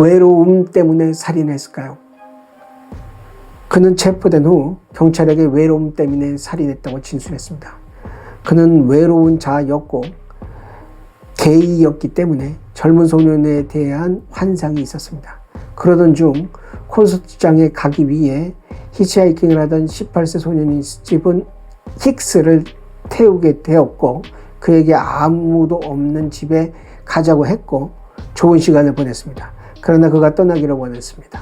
외로움 때문에 살인했을까요? 그는 체포된 후 경찰에게 외로움 때문에 살인했다고 진술했습니다. 그는 외로운 자였고 게이였기 때문에 젊은 소년에 대한 환상이 있었습니다. 그러던 중 콘서트장에 가기 위해 히치하이킹을 하던 18세 소년인 스티븐 힉스를 태우게 되었고 그에게 아무도 없는 집에 가자고 했고 좋은 시간을 보냈습니다. 그러나 그가 떠나기를 원했습니다.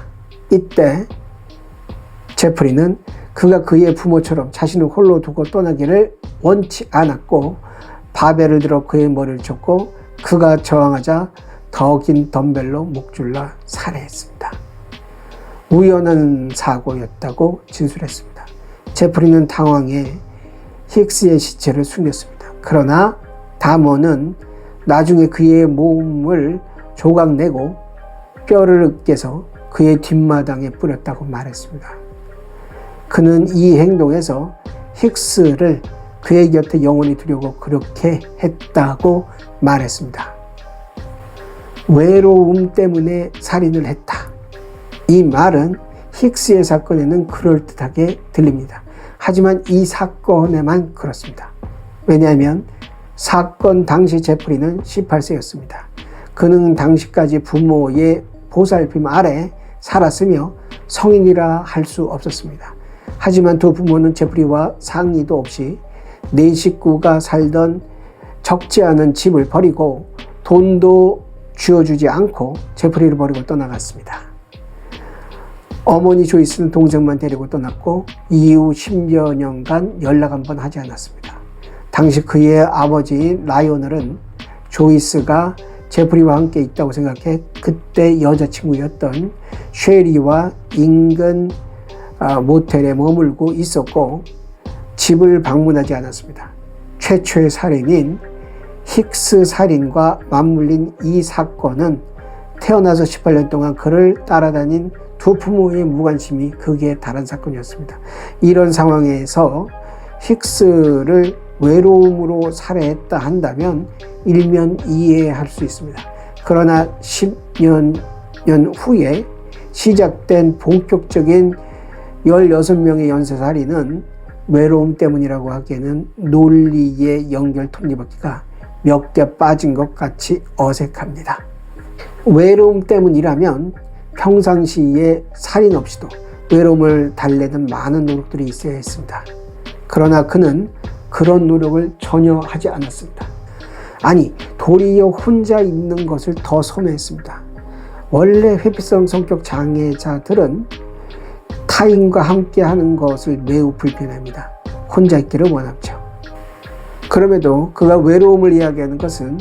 이때 제프리는 그가 그의 부모처럼 자신을 홀로 두고 떠나기를 원치 않았고 바벨을 들어 그의 머리를 쳤고 그가 저항하자 더 긴 덤벨로 목줄라 살해했습니다. 우연한 사고였다고 진술했습니다. 제프리는 당황해 힉스의 시체를 숨겼습니다. 그러나 다머는 나중에 그의 몸을 조각내고 뼈를 깨서 그의 뒷마당에 뿌렸다고 말했습니다. 그는 이 행동에서 힉스를 그의 곁에 영원히 두려고 그렇게 했다고 말했습니다. 외로움 때문에 살인을 했다. 이 말은 힉스의 사건에는 그럴듯하게 들립니다. 하지만 이 사건에만 그렇습니다. 왜냐하면 사건 당시 제프리는 18세였습니다. 그는 당시까지 부모의 보살핌 아래 살았으며 성인이라 할 수 없었습니다. 하지만 두 부모는 제프리와 상의도 없이 네 식구가 살던 적지 않은 집을 버리고 돈도 쥐어주지 않고 제프리를 버리고 떠나갔습니다. 어머니 조이스는 동생만 데리고 떠났고 이후 10여 년간 연락 한 번 하지 않았습니다. 당시 그의 아버지인 라이오널은 조이스가 제프리와 함께 있다고 생각해 그때 여자친구였던 쉐리와 인근 아, 모텔에 머물고 있었고 집을 방문하지 않았습니다. 최초의 살인인 힉스 살인과 맞물린 이 사건은 태어나서 18년 동안 그를 따라다닌 두 부모의 무관심이 극에 달한 사건이었습니다. 이런 상황에서 힉스를 외로움으로 살해했다 한다면 일면 이해할 수 있습니다. 그러나 10년 년 후에 시작된 본격적인 16명의 연쇄살인은 외로움 때문이라고 하기에는 논리의 연결 톱니바퀴가 몇 개 빠진 것 같이 어색합니다. 외로움 때문이라면 평상시에 살인 없이도 외로움을 달래는 많은 노력들이 있어야 했습니다. 그러나 그는 그런 노력을 전혀 하지 않았습니다. 아니, 도리어 혼자 있는 것을 더 선호했습니다. 원래 회피성 성격 장애자들은 타인과 함께 하는 것을 매우 불편합니다. 혼자 있기를 원하죠. 그럼에도 그가 외로움을 이야기하는 것은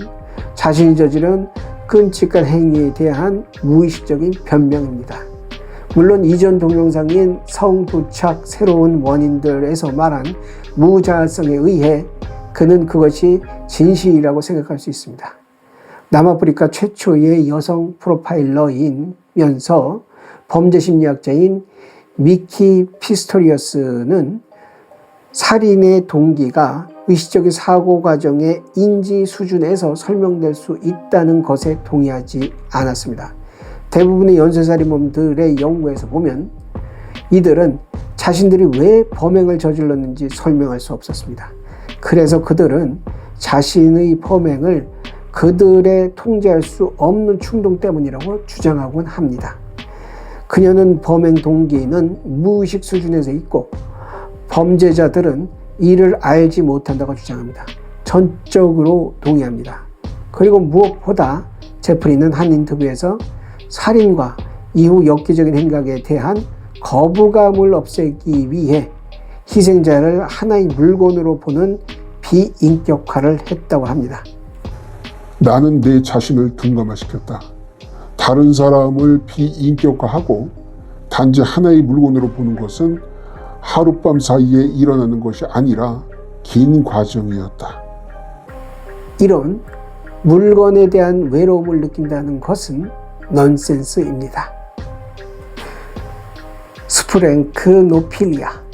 자신이 저지른 끔찍한 행위에 대한 무의식적인 변명입니다. 물론 이전 동영상인 성부착 새로운 원인들에서 말한 무자활성에 의해 그는 그것이 진실이라고 생각할 수 있습니다. 남아프리카 최초의 여성 프로파일러이면서 범죄 심리학자인 미키 피스토리어스는 살인의 동기가 의식적인 사고 과정의 인지 수준에서 설명될 수 있다는 것에 동의하지 않았습니다. 대부분의 연쇄살인범들의 연구에서 보면 이들은 자신들이 왜 범행을 저질렀는지 설명할 수 없었습니다. 그래서 그들은 자신의 범행을 그들의 통제할 수 없는 충동 때문이라고 주장하곤 합니다. 그녀는 범행 동기는 무의식 수준에서 있고 범죄자들은 이를 알지 못한다고 주장합니다. 전적으로 동의합니다. 그리고 무엇보다 제프리는 한 인터뷰에서 살인과 이후 엽기적인 행각에 대한 거부감을 없애기 위해 희생자를 하나의 물건으로 보는 비인격화를 했다고 합니다. 나는 내 자신을 둔감화시켰다. 다른 사람을 비인격화하고 단지 하나의 물건으로 보는 것은 하룻밤 사이에 일어나는 것이 아니라 긴 과정이었다. 이런 물건에 대한 외로움을 느낀다는 것은 넌센스입니다. 스프랭크 노필리아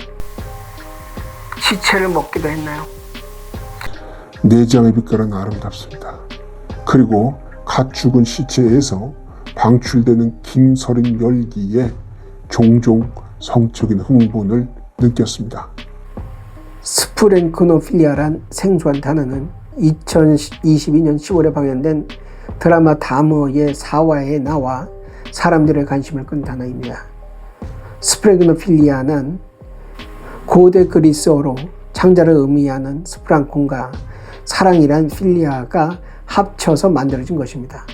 시체를 먹기도 했나요? 내장의 빛깔은 아름답습니다. 그리고 갓 죽은 시체에서 방출되는 김서린 열기에 종종 성적인 흥분을 느꼈습니다. 스프랭크노필리아란 생소한 단어는 2022년 10월에 방영된 드라마 다머의 4화에 나와 사람들의 관심을 끈 단어입니다. 스프랭크노필리아는 고대 그리스어로 창자를 의미하는 스프랑콘과 사랑이란 필리아가 합쳐서 만들어진 것입니다.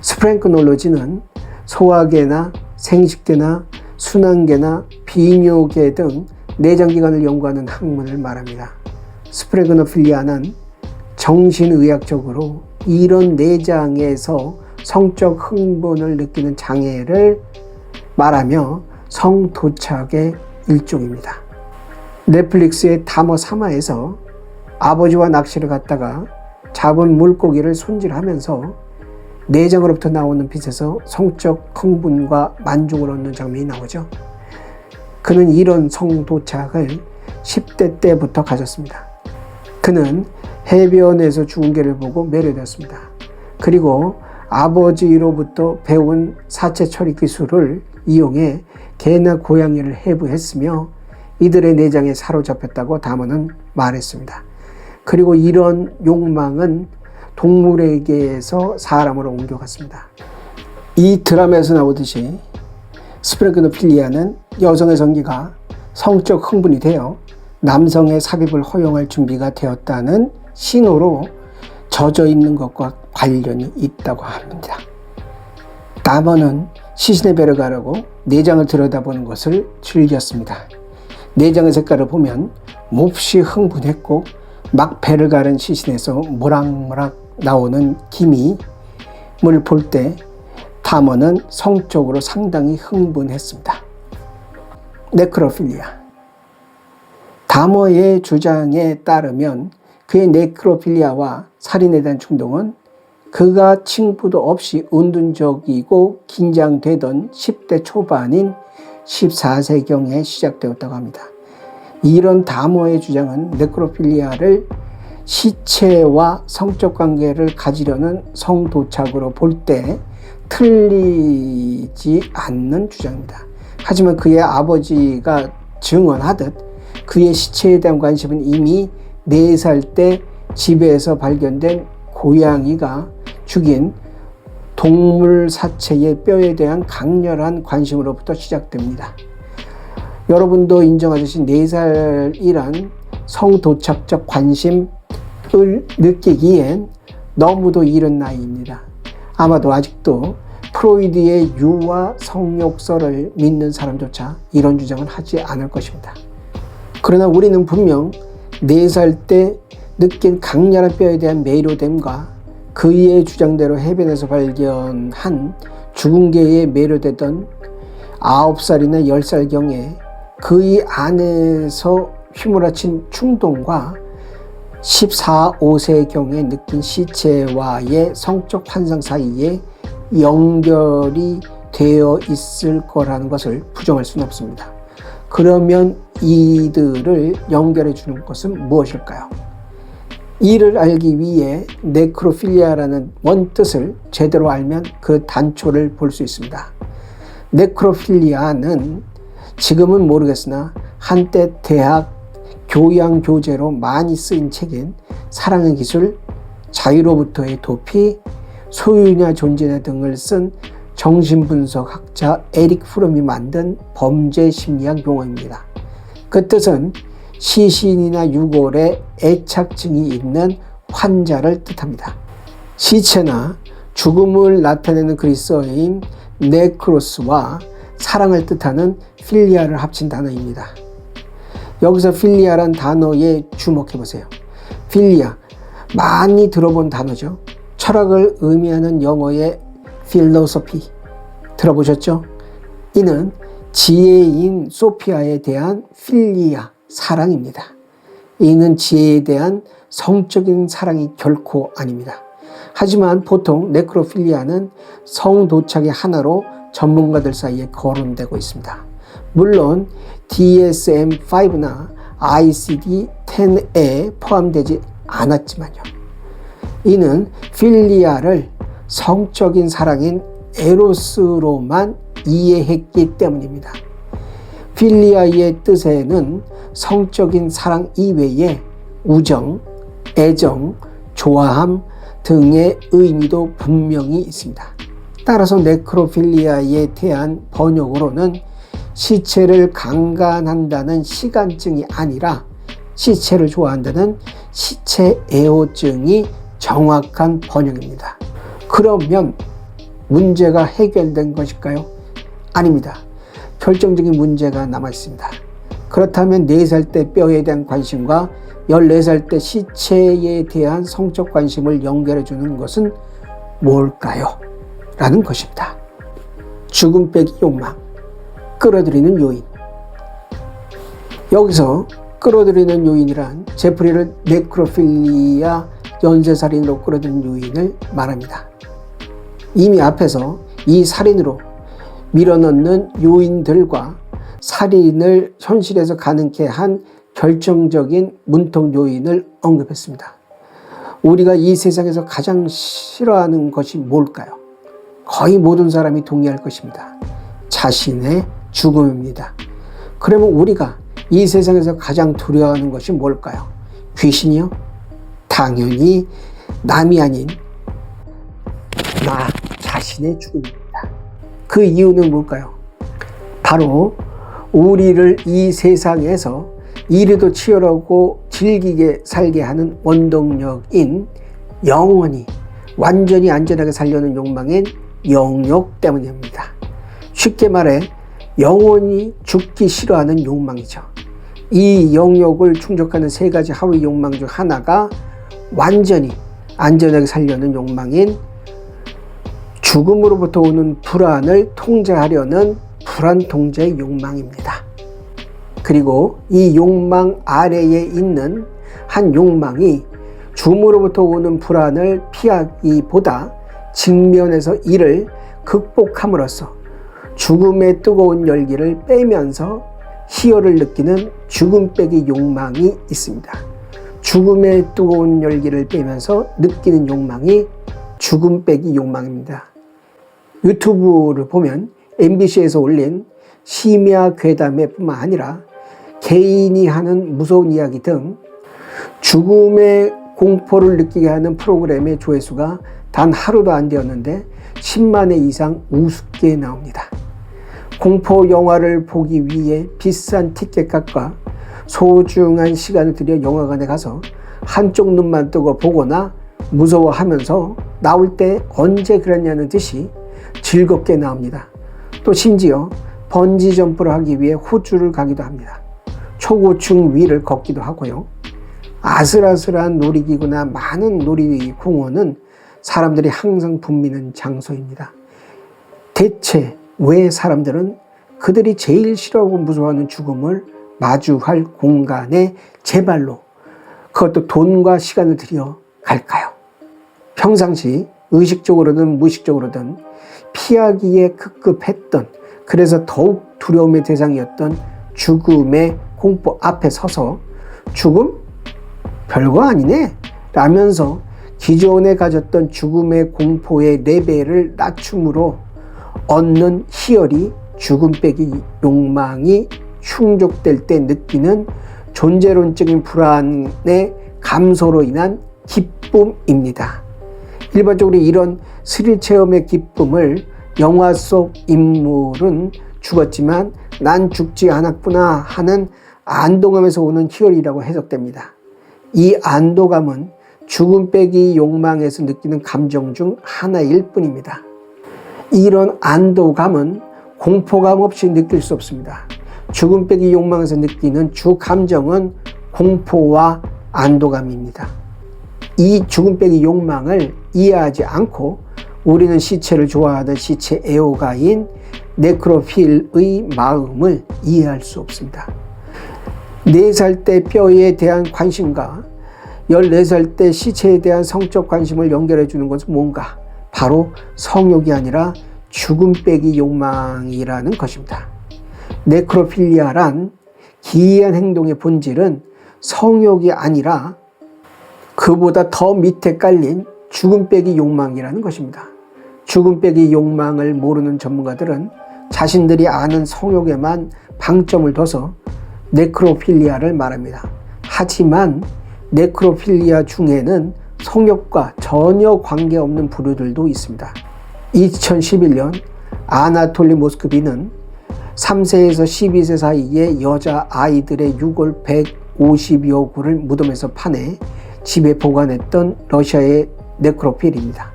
스프랭크놀로지는 소화계나 생식계나 순환계나 비뇨계 등 내장기관을 연구하는 학문을 말합니다. 스프레그노필리아는 정신의학적으로 이런 내장에서 성적 흥분을 느끼는 장애를 말하며 성도착의 일종입니다. 넷플릭스의 다머 3화에서 아버지와 낚시를 갔다가 잡은 물고기를 손질하면서 내장으로부터 나오는 빛에서 성적 흥분과 만족을 얻는 장면이 나오죠. 그는 이런 성도착을 10대 때부터 가졌습니다. 그는 해변에서 죽은 개를 보고 매료되었습니다. 그리고 아버지로부터 배운 사체 처리 기술을 이용해 개나 고양이를 해부했으며 이들의 내장에 사로잡혔다고 다머는 말했습니다. 그리고 이런 욕망은 동물에게서 사람으로 옮겨갔습니다. 이 드라마에서 나오듯이 스프레그노필리아는 여성의 성기가 성적 흥분이 되어 남성의 삽입을 허용할 준비가 되었다는 신호로 젖어 있는 것과 관련이 있다고 합니다. 다머는 시신의 배를 가르고 내장을 들여다보는 것을 즐겼습니다. 내장의 색깔을 보면 몹시 흥분했고 막 배를 가른 시신에서 모락모락 나오는 기미을 볼때 다머는 성적으로 상당히 흥분했습니다. 네크로필리아. 다머의 주장에 따르면 그의 네크로필리아와 살인에 대한 충동은 그가 칭부도 없이 은둔적이고 긴장되던 10대 초반인 14세경에 시작되었다고 합니다. 이런 다모의 주장은 네크로필리아를 시체와 성적 관계를 가지려는 성도착으로 볼 때 틀리지 않는 주장입니다. 하지만 그의 아버지가 증언하듯 그의 시체에 대한 관심은 이미 4살 때 집에서 발견된 고양이가 죽인 동물 사체의 뼈에 대한 강렬한 관심으로부터 시작됩니다. 여러분도 인정하듯이 4살이란 성도착적 관심을 느끼기엔 너무도 이른 나이입니다. 아마도 아직도 프로이드의 유아 성욕설을 믿는 사람조차 이런 주장은 하지 않을 것입니다. 그러나 우리는 분명 4살 때 느낀 강렬한 뼈에 대한 매료됨과 그의 주장대로 해변에서 발견한 죽은 개에 매료되던 9살이나 10살경에 그의 안에서 휘몰아친 충동과 14, 5세경에 느낀 시체와의 성적 환상 사이에 연결이 되어 있을 거라는 것을 부정할 수는 없습니다. 그러면 이들을 연결해 주는 것은 무엇일까요? 이를 알기 위해 네크로필리아라는 원뜻을 제대로 알면 그 단초를 볼 수 있습니다. 네크로필리아는 지금은 모르겠으나 한때 대학 교양 교재로 많이 쓰인 책인 사랑의 기술, 자유로부터의 도피, 소유냐 존재냐 등을 쓴 정신분석 학자 에릭 프롬이 만든 범죄 심리학 용어입니다. 그 뜻은 시신이나 유골에 애착증이 있는 환자를 뜻합니다. 시체나 죽음을 나타내는 그리스어인 네크로스와 사랑을 뜻하는 필리아를 합친 단어입니다. 여기서 필리아란 단어에 주목해 보세요. 필리아 많이 들어본 단어죠. 철학을 의미하는 영어의 필로소피 들어보셨죠? 이는 지혜인 소피아에 대한 필리아 사랑입니다. 이는 지혜에 대한 성적인 사랑이 결코 아닙니다. 하지만 보통 네크로필리아는 성도착의 하나로 전문가들 사이에 거론되고 있습니다. 물론 DSM-5나 ICD-10에 포함되지 않았지만요. 이는 필리아를 성적인 사랑인 에로스로만 이해했기 때문입니다. 필리아의 뜻에는 성적인 사랑 이외에 우정, 애정, 좋아함 등의 의미도 분명히 있습니다. 따라서 네크로필리아에 대한 번역으로는 시체를 강간한다는 시간증이 아니라 시체를 좋아한다는 시체 애호증이 정확한 번역입니다. 그러면 문제가 해결된 것일까요? 아닙니다. 결정적인 문제가 남아 있습니다. 그렇다면 4살 때 뼈에 대한 관심과 14살 때 시체에 대한 성적 관심을 연결해 주는 것은 뭘까요? 라는 것입니다. 죽음 빼기 욕망, 끌어들이는 요인. 여기서 끌어들이는 요인이란 제프리를 네크로필리아 연쇄살인으로 끌어들인 요인을 말합니다. 이미 앞에서 이 살인으로 밀어넣는 요인들과 살인을 현실에서 가능케 한 결정적인 문통 요인을 언급했습니다. 우리가 이 세상에서 가장 싫어하는 것이 뭘까요? 거의 모든 사람이 동의할 것입니다. 자신의 죽음입니다. 그러면 우리가 이 세상에서 가장 두려워하는 것이 뭘까요? 귀신이요? 당연히 남이 아닌 나 자신의 죽음입니다. 그 이유는 뭘까요? 바로 우리를 이 세상에서 이리도 치열하고 즐기게 살게 하는 원동력인 영원히 완전히 안전하게 살려는 욕망인 영욕 때문입니다. 쉽게 말해 영원히 죽기 싫어하는 욕망이죠. 이 영욕을 충족하는 세 가지 하위 욕망 중 하나가 완전히 안전하게 살려는 욕망인 죽음으로부터 오는 불안을 통제하려는 불안 통제 욕망입니다. 그리고 이 욕망 아래에 있는 한 욕망이 죽음으로부터 오는 불안을 피하기보다 직면해서 이를 극복함으로써 죽음의 뜨거운 열기를 빼면서 희열을 느끼는 죽음 빼기 욕망이 있습니다. 죽음의 뜨거운 열기를 빼면서 느끼는 욕망이 죽음 빼기 욕망입니다. 유튜브를 보면 MBC에서 올린 심야 괴담회 뿐만 아니라 개인이 하는 무서운 이야기 등 죽음의 공포를 느끼게 하는 프로그램의 조회수가 단 하루도 안 되었는데 10만 회 이상 우습게 나옵니다. 공포 영화를 보기 위해 비싼 티켓값과 소중한 시간을 들여 영화관에 가서 한쪽 눈만 뜨고 보거나 무서워하면서 나올 때 언제 그랬냐는 듯이 즐겁게 나옵니다. 또 심지어 번지 점프를 하기 위해 호주를 가기도 합니다. 초고층 위를 걷기도 하고요. 아슬아슬한 놀이기구나 많은 놀이공원은 사람들이 항상 붐비는 장소입니다. 대체 왜 사람들은 그들이 제일 싫어하고 무서워하는 죽음을 마주할 공간에 제발로 그것도 돈과 시간을 들여 갈까요? 평상시 의식적으로든 무의식적으로든 피하기에 급급했던 그래서 더욱 두려움의 대상이었던 죽음의 공포 앞에 서서 죽음? 별거 아니네 라면서 기존에 가졌던 죽음의 공포의 레벨을 낮춤으로 얻는 희열이 죽음 빼기 욕망이 충족될 때 느끼는 존재론적인 불안의 감소로 인한 기쁨입니다. 일반적으로 이런 스릴 체험의 기쁨을 영화 속 인물은 죽었지만 난 죽지 않았구나 하는 안도감에서 오는 희열이라고 해석됩니다. 이 안도감은 죽음 빼기 욕망에서 느끼는 감정 중 하나일 뿐입니다. 이런 안도감은 공포감 없이 느낄 수 없습니다. 죽음 빼기 욕망에서 느끼는 주 감정은 공포와 안도감입니다. 이 죽음 빼기 욕망을 이해하지 않고 우리는 시체를 좋아하던 시체 애호가인 네크로필의 마음을 이해할 수 없습니다. 4살 때 뼈에 대한 관심과 14살 때 시체에 대한 성적 관심을 연결해 주는 것은 뭔가? 바로 성욕이 아니라 죽음 빼기 욕망이라는 것입니다. 네크로필리아란 기이한 행동의 본질은 성욕이 아니라 그보다 더 밑에 깔린 죽음 빼기 욕망이라는 것입니다. 죽음 빼기 욕망을 모르는 전문가들은 자신들이 아는 성욕에만 방점을 둬서 네크로필리아를 말합니다. 하지만 네크로필리아 중에는 성욕과 전혀 관계없는 부류들도 있습니다. 2011년 아나톨리 모스크비는 3세에서 12세 사이의 여자 아이들의 유골 150여 구를 무덤에서 파내 집에 보관했던 러시아의 네크로필입니다.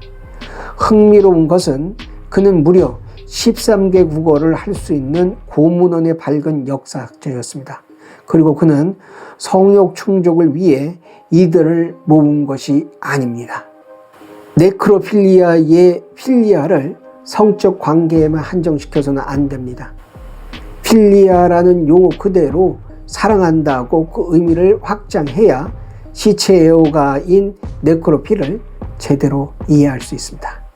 흥미로운 것은 그는 무려 13개 국어를 할 수 있는 고문원의 밝은 역사학자였습니다. 그리고 그는 성욕 충족을 위해 이들을 모은 것이 아닙니다. 네크로필리아의 필리아를 성적 관계에만 한정시켜서는 안 됩니다. 필리아라는 용어 그대로 사랑한다고 그 의미를 확장해야 시체 애호가인 네크로필을 제대로 이해할 수 있습니다.